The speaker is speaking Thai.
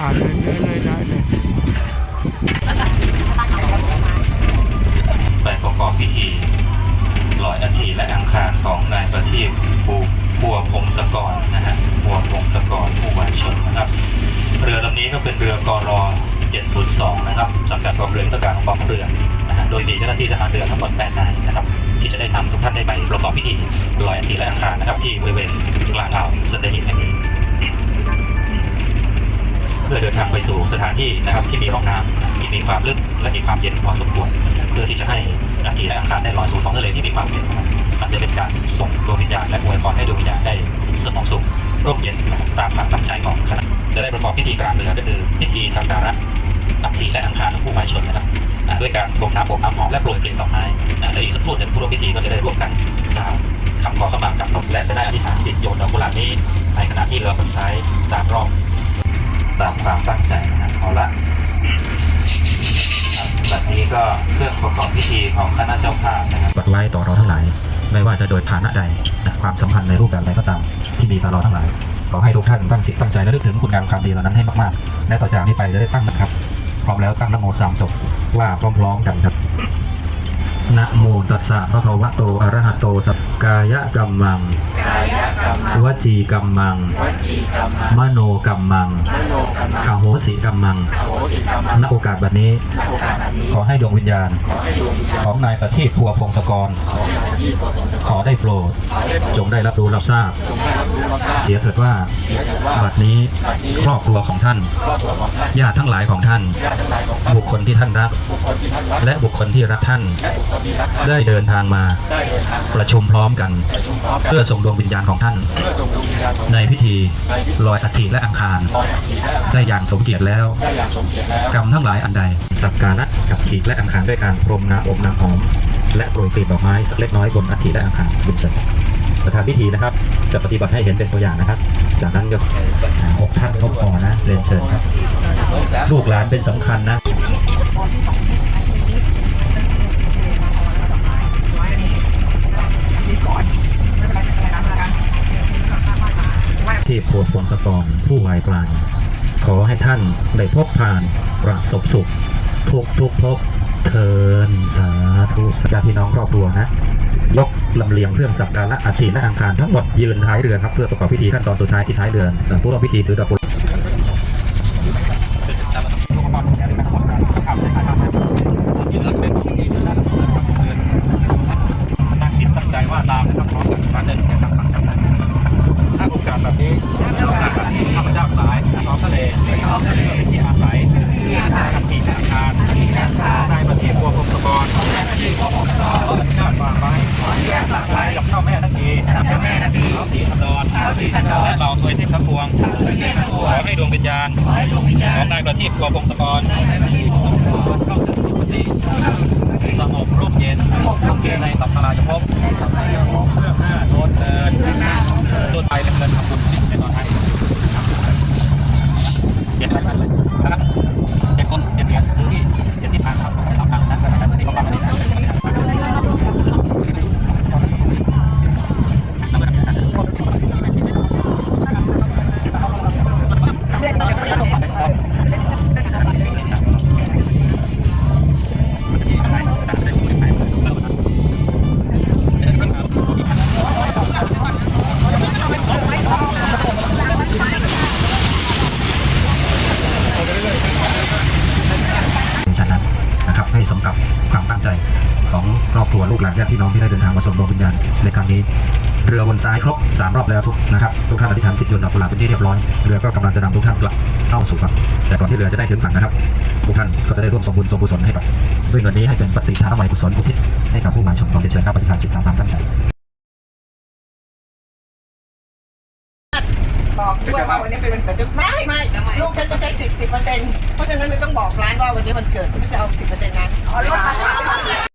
อ่าเดินเดินเลยได้เลยไปประกอบพิธีลอยอัฐิและอังคารของนายประทีปภูพัวพงศกรนะฮะพัวพงศกรผู้วายชนนะครับ เรือลำนี้ก็เป็นเรือกร702 นะครับสังกัดกองเรือการของกองเรือนะฮะโดยมีเจ้าหน้าที่ทหารเรือทั้งหมด8นายนะครับ ที่จะได้นำทุกท่านได้ไปประกอบพิธีลอยอัฐิและอังคารนะครับ ที่บริเวณกลางอ่าวสัตน นทางไปสู่สถานที่นะครับที่มีร่องน้ำที่มีความลึกและมีความเย็นพอสมควรเพื่อที่จะให้อัฐิและอังคารได้ลอยสู่ท้องทะเลที่มีความเย็นมันจะเป็นการส่งดวงวิญญาณและอวยพรให้ดวงวิญญาณได้สงบสุขร่มเย็นตามความตั้งใจของคณะจะได้ประกอบพิธีกลางเรือก็คือพิธีสักการะอัฐิและอังคารของผู้วายชนนะครับด้วยการพรมน้ำพรมน้ำหอมและโปรยกลิ่นดอกไม้และอีกสักครู่หนึ่งผู้ร่วมพิธีก็จะได้ร่วมกันกล่าวคำขอขมากับตนและจะได้อธิษฐานจิตโยนดอกกุหลาบนี้ในขณะที่เรือคนใช้สามรอบ ตามความตั้งใจนะครับเอาละแบบนี้ก็เครื่องประกอบพิธีของคณะเจ้าภาพนะครับกดไว้ต่อเราทั้งหลาย ไม่ว่าจะโดยฐานะใดความสัมพันธ์ในรูปแบบใดก็ตาม ที่มีต่อเราทั้งหลาย ขอให้ทุกท่านตั้งจิตตั้งใจและนึกถึงคุณงามความดีเหล่านั้นให้มากๆ และต่อจากนี้ไปจะได้ตั้งนะครับ พร้อมแล้วตั้งนะโมสามจบว่าพร้อมๆกันครับ นะโมตัสสะภะคะวะโตอะระหะโตสักกายกัมมัง วจีกัมมัง มโนกัมมังกาโหสิกัมมังณโอกาสแบบนี้ ขอให้ดวงวิญญาณ ของนายประทีปพัวพงศกร ขอได้โปรด จงได้รับรู้รับทราบ เสียเถิดว่าบัดนี้ครอบครัวของท่านญาติทั้งหลายของท่าน บุคคลที่ท่านรัก และบุคคลที่รักท่านได้เดินทางมาประชุมพร้อมกันเพื่อส่งดวงวิญญาณของท่านในพิธีลอยอัฐิและอังคารได้อย่างสมเกียรติแล้ว กรรมทั้งหลายอันใด สักการะอัฐิและอังคารด้วยการพรมน้ำอบน้ำหอม และโปรยกลีบดอกไม้สักเล็กน้อยบนอัฐิและอังคารบุญเชิญประธานพิธีนะครับ จะปฏิบัติให้เห็นเป็นตัวอย่างนะครับ จากนั้นก็หกท่านก็พอนะเรียนเชิญครับ ลูกหลานเป็นสำคัญนะ ที่โพธิ์พงศกรผู้วายกลางขอให้ท่านได้พบผ่านประสบสุข ทุกทุกภพเทินสาธุญาติพี่น้องครอบครัวนะ ยกลำเลียงเครื่องสักการะอาทิและอังคารทั้งหมดยืนท้ายเรือครับ เพื่อประกอบพิธีขั้นตอนสุดท้ายที่ท้ายเรือผู้ร่วมพิธีถือดอกกุหลาบ วิญญาณของนายประทีปบัวพงศกรเข้าถึงสุคติสงบร่มเย็นในสัพพลายภพเพื่อห้าโดนเให้สมกับความตั้งใจของครอบครัวลูกหลานญาติพี่น้องที่ได้เดินทางมาส่งดวงวิญญาณในครั้งนี้ เรือวนซ้ายครบสามรอบแล้วทุกนะครับทุกท่านอธิษฐานจิตยนดอกกุหลาบเป็นที่เรียบร้อยเรือก็กำลังจะนำทุกท่านกลับเข้าสู่ฝั่งแต่ก่อนที่เรือจะได้ถึงฝั่งนะครับ ทุกท่านก็จะได้ร่วมสมบุญสมกุศลให้กับด้วยเงินนี้ให้เป็นปฏิทานไมยกุศลอุทิศให้กับผู้มาชมขอนเชิญครับปฏิฐานจิตตามความตั้งใจบอกด้วยว่าวันนี้เป็นวันเกิดจะไม่ไม่ลูกฉันต้องใช้สิบสิบเปอร์เซ็นต์เพราะ บอกร้านว่าวันนี้มันเกิดฉันจะเอาสิบเปอร์เซ็นต์นะอ๋อลดราคา